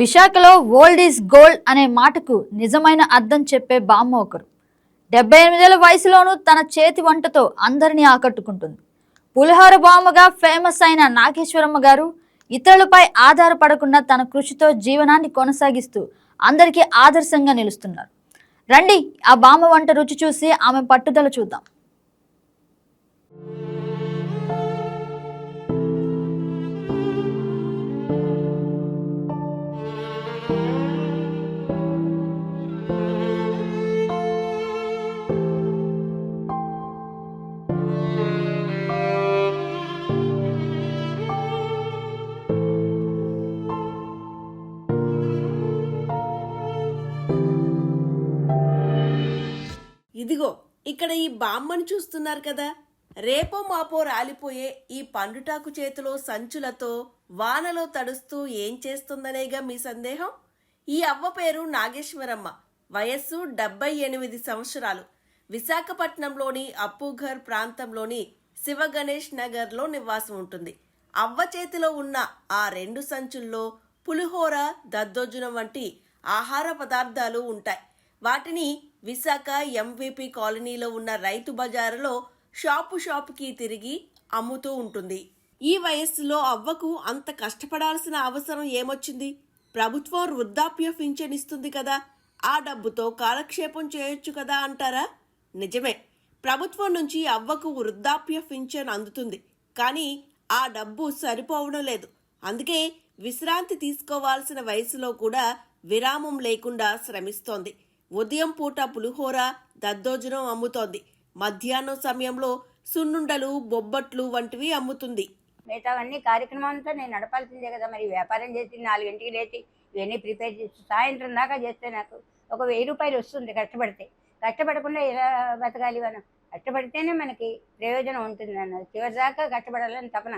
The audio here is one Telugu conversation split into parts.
విశాఖలో ఓల్డ్ ఈజ్ గోల్డ్ అనే మాటకు నిజమైన అర్థం చెప్పే బామ్మ ఒకరు. డెబ్బై ఎనిమిదేళ్ళ వయసులోనూ తన చేతి వంటతో అందరినీ ఆకట్టుకుంటుంది. పులిహోర బామ్మగా ఫేమస్ అయిన నాగేశ్వరమ్మ గారు ఇతరులపై ఆధారపడకుండా తన కృషితో జీవనాన్ని కొనసాగిస్తూ అందరికీ ఆదర్శంగా నిలుస్తున్నారు. రండి ఆ బామ్మ వంట రుచి చూసి ఆమె పట్టుదల చూద్దాం. ఇదిగో ఇక్కడ ఈ బామ్మని చూస్తున్నారు కదా. రేపో మాపో రాలిపోయే ఈ పండుటాకు చేతిలో సంచులతో వానలో తడుస్తూ ఏం చేస్తుందనేగా మీ సందేహం? ఈ అవ్వ పేరు నాగేశ్వరమ్మ. వయస్సు డెబ్బై ఎనిమిది సంవత్సరాలు. విశాఖపట్నంలోని అప్పుఘర్ ప్రాంతంలోని శివ గణేష్ నగర్లో నివాసం ఉంటుంది. అవ్వ చేతిలో ఉన్న ఆ రెండు సంచుల్లో పులిహోర దద్దోజనం వంటి ఆహార పదార్థాలు ఉంటాయి. వాటిని విశాఖ ఎంవిపి కాలనీలో ఉన్న రైతు బజారులో షాపు షాపుకి తిరిగి అమ్ముతూ ఉంటుంది. ఈ వయస్సులో అవ్వకు అంత కష్టపడాల్సిన అవసరం ఏమొచ్చింది? ప్రభుత్వం వృద్ధాప్య పింఛన్ ఇస్తుంది కదా ఆ డబ్బుతో కాలక్షేపం చేయొచ్చు కదా అంటారా? నిజమే ప్రభుత్వం నుంచి అవ్వకు వృద్ధాప్య పింఛన్ అందుతుంది. కానీ ఆ డబ్బు సరిపోవడం లేదు. అందుకే విశ్రాంతి తీసుకోవాల్సిన వయసులో కూడా విరామం లేకుండా శ్రమిస్తోంది. ఉదయం పూట పులిహోర దద్దోజనం అమ్ముతోంది. మధ్యాహ్నం సమయంలో సున్నుండలు బొబ్బట్లు వంటివి అమ్ముతుంది. మిగతావన్నీ కార్యక్రమం అంతా నేను నడపాల్సిందే కదా మరి. వ్యాపారం చేసి నాలుగింటికి లేచి ఇవన్నీ ప్రిపేర్ చేసి సాయంత్రం దాకా చేస్తే నాకు ఒక వెయ్యి రూపాయలు వస్తుంది కష్టపడితే. కష్టపడకుండా ఎలా బతకాలి మనం? కష్టపడితేనే మనకి ప్రయోజనం ఉంటుంది అన్నది. చివరిదాకా కష్టపడాలని తపన.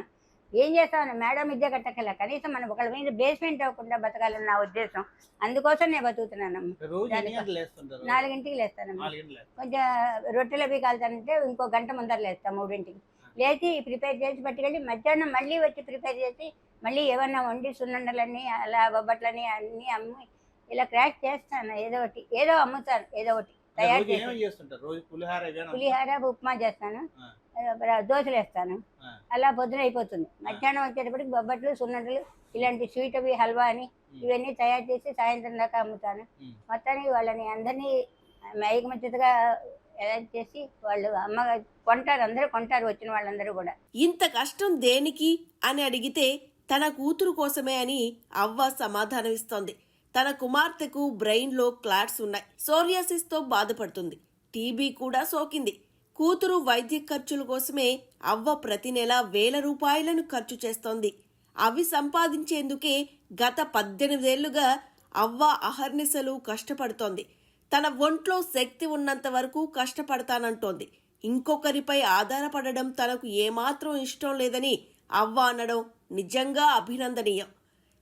ఏం చేస్తామని మేడం విద్య కట్టకల కనీసం మనం ఒకళ్ళ మీద బేస్మెంట్ అవ్వకుండా బతకాలని నా ఉద్దేశం అందుకోసం నేను లేస్తుంటారు? నాలుగింటికి లేస్తారు. కొంచెం రొట్టెలు అవి కాలుతానంటే ఇంకో గంట ముందర లేస్తాం మూడింటికి. లేచి ప్రిపేర్ చేసి పట్టుకెళ్ళి మధ్యాహ్నం మళ్ళీ వచ్చి ప్రిపేర్ చేసి మళ్ళీ ఏమన్నా వండి సున్నుండలని అలా బొబ్బట్లని అన్నీ అమ్మి ఇలా క్రాక్ చేస్తాను. ఏదో ఒకటి ఏదో అమ్ముతాను ఏదో ఒకటి తయారు చేసి. పులిహార ఉప్మా చేస్తాను. దోశలు వేస్తాను. అలా పొద్దున అయిపోతుంది. మధ్యాహ్నం వచ్చేటప్పటికి బొబ్బట్లు సున్నుండలు ఇలాంటి స్వీట్ అవి హల్వా అని. ఇవన్నీ తయారు చేసి సాయంత్రం దాకా అమ్ముతాను. మొత్తానికి వాళ్ళని అందరినీ అరేంజ్ చేసి వాళ్ళు అమ్మ కొంటారు అందరూ కొంటారు వచ్చిన వాళ్ళందరూ కూడా. ఇంత కష్టం దేనికి అని అడిగితే తన కూతురు కోసమే అని అవ్వ సమాధానమిస్తోంది తన కుమార్తెకు బ్రెయిన్లో క్లాట్స్ ఉన్నాయి. సోరియాసిస్తో బాధపడుతుంది. టీబీ కూడా సోకింది. కూతురు వైద్య ఖర్చుల కోసమే అవ్వ ప్రతి నెల వేల రూపాయలను ఖర్చు చేస్తోంది. అవి సంపాదించేందుకే గత పద్దెనిమిదేళ్ళుగా అవ్వ అహర్నిశలు కష్టపడుతోంది. తన ఒంట్లో శక్తి ఉన్నంత వరకు కష్టపడతానంటోంది. ఇంకొకరిపై ఆధారపడడం తనకు ఏమాత్రం ఇష్టం లేదని అవ్వ అనడం నిజంగా అభినందనీయం.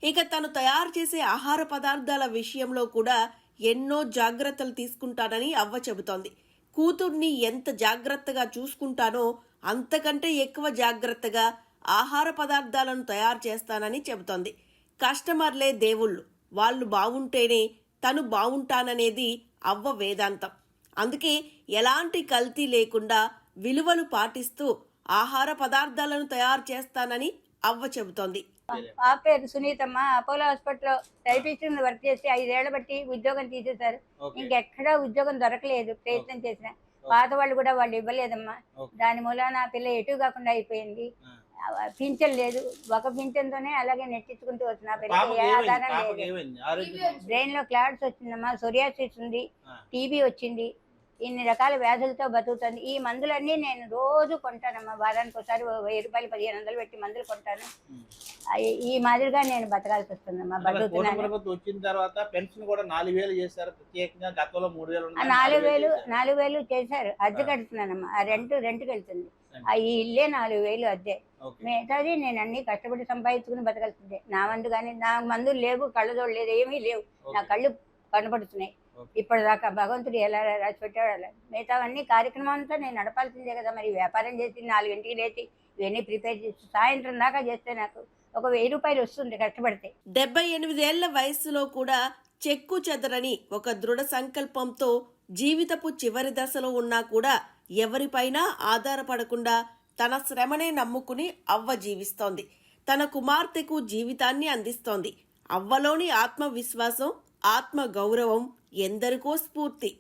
ఇక తను తయారు చేసే ఆహార పదార్థాల విషయంలో కూడా ఎన్నో జాగ్రత్తలు తీసుకుంటానని అవ్వ చెబుతోంది. కూతుర్ని ఎంత జాగ్రత్తగా చూసుకుంటానో అంతకంటే ఎక్కువ జాగ్రత్తగా ఆహార పదార్థాలను తయారు చేస్తానని చెబుతోంది. కస్టమర్లే దేవుళ్ళు. వాళ్ళు బాగుంటేనే తను బావుంటాననేది అవ్వ వేదాంతం. అందుకే ఎలాంటి కల్తీ లేకుండా విలువలు పాటిస్తూ ఆహార పదార్థాలను తయారు చేస్తానని అవ్వ చెబుతోంది. ఆ పేరు సునీతమ్మ. అపోలో హాస్పిటల్లో టైపిస్ట్ వర్క్ చేసి ఐదేళ్ళ బట్టి ఉద్యోగం తీసేశారు. ఇంకెక్కడా ఉద్యోగం దొరకలేదు. ప్రయత్నం చేసిన. పాత వాళ్ళు కూడా వాళ్ళు ఇవ్వలేదమ్మా. దాని మూలాన పిల్ల ఎటు కాకుండా అయిపోయింది. పింఛన్ లేదు. ఒక పింఛన్తోనే అలాగే నెట్టించుకుంటూ పిల్లకి ఏ ఏమైంది? ఆధారం లేదు. బ్రెయిన్లో క్లాట్స్ వచ్చిందమ్మా. సొరియాసిస్ ఉంది. టీబీ వచ్చింది. ఇన్ని రకాల వ్యాధులతో బతుకుతుంది ఈ మందులన్నీ నేను రోజు కొంటానమ్మా వారానికి ఒకసారి వెయ్యి రూపాయలు పదిహేను వందలు పెట్టి మందులు కొంటాను ఈ మాదిరిగా నేను బతకాల్సి వస్తుందమ్మా బతుకుతున్నాను వచ్చిన తర్వాత పెన్షన్ కూడా నాలుగు వేలు చేశారు ప్రత్యేకంగా గతంలో మూడు వేలు నాలుగు వేలు చేశారు. నాలుగు వేలు చేశారు అద్దె. కడుతున్నానమ్మా ఆ రెంట్ రెంట్కి వెళ్తుంది. ఆ ఈ ఇల్లే నాలుగు వేలు అద్దె. మిగతాది నేను అన్ని కష్టపడి సంపాదించుకుని బతకాల్సిందే నా మందు కానీ నా మందులు లేవు కళ్ళజోడు లేదు ఏమీ లేవు నా. కళ్ళు కనపడుతున్నాయి. ఇప్పటిదాకా భగవంతుడు ఎలా రాసి పెట్టాడు అలా. మిగతావన్నీ కార్యక్రమం అంతా నేను నడపాల్సిందే కదా మరి. వ్యాపారం చేసి నాలుగింటికి లేచి ఇవన్నీ ప్రిపేర్ చేసి సాయంత్రం దాకా చేస్తే నాకు ఒక వెయ్యి రూపాయలు వస్తుంది కష్టపడితే. డెబ్బై ఎనిమిదేళ్ళ వయస్సులో కూడా చెక్కు చెదరని ఒక దృఢ సంకల్పంతో జీవితపు చివరి దశలో ఉన్నా కూడా ఎవరిపైనా ఆధారపడకుండా తన శ్రమనే నమ్ముకుని అవ్వ జీవిస్తోంది. తన కుమార్తెకు జీవితాన్ని అందిస్తోంది. అవ్వలోని ఆత్మవిశ్వాసం ఆత్మ గౌరవం ఎందరికో స్ఫూర్తి.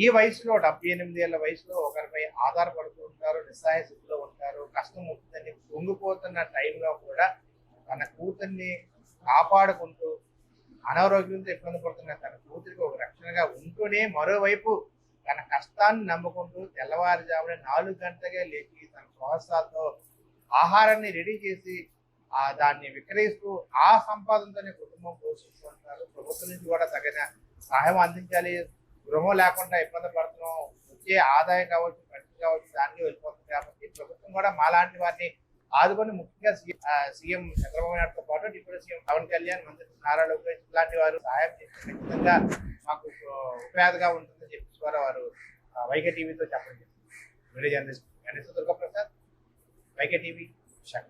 ఈ వయసులో డెబ్బై ఎనిమిది ఏళ్ళ వయసులో ఒకరిపై ఆధారపడుతూ ఉంటారు నిస్సహాయ స్థితిలో ఉంటారు కష్టం వస్తుందని పొంగిపోతున్న టైంలో కూడా తన కూతుర్ని కాపాడుకుంటూ అనారోగ్యంతో ఇబ్బంది పడుతున్న తన కూతురికి ఒక రక్షణగా ఉంటూనే మరోవైపు తన కష్టాన్ని నమ్ముకుంటూ తెల్లవారుజామున నాలుగు గంటలకే లేచి తన ప్రోత్సాహంతో ఆహారాన్ని రెడీ చేసి ఆ దాన్ని విక్రయిస్తూ ఆ సంపాదనతోనే కుటుంబం పోషిస్తుంటారు ప్రభుత్వం నుంచి కూడా తగిన సహాయం అందించాలి. గృహం లేకుండా ఇబ్బంది పడుతున్నాం వచ్చే ఆదాయం కావచ్చు ఖర్చు కావచ్చు దానికి వెళ్ళిపోతుంది కాబట్టి ప్రభుత్వం కూడా మాలాంటి వారిని ఆదుకొని ముఖ్యంగా సీఎం చంద్రబాబు నాయుడుతో పాటు డిప్యూటీ సీఎం పవన్ కళ్యాణ్ మంత్రి నారా లోకేష్ ఇలాంటి వారు సహాయం చేస్తే ఖచ్చితంగా మాకు ఉపయోగంగా ఉంటుందని చెప్పి కూడా వారు వైకే టీవీతో చెప్పడం జరిగింది. Video journalist Ganesh Durgaprasad YK TV Visakha.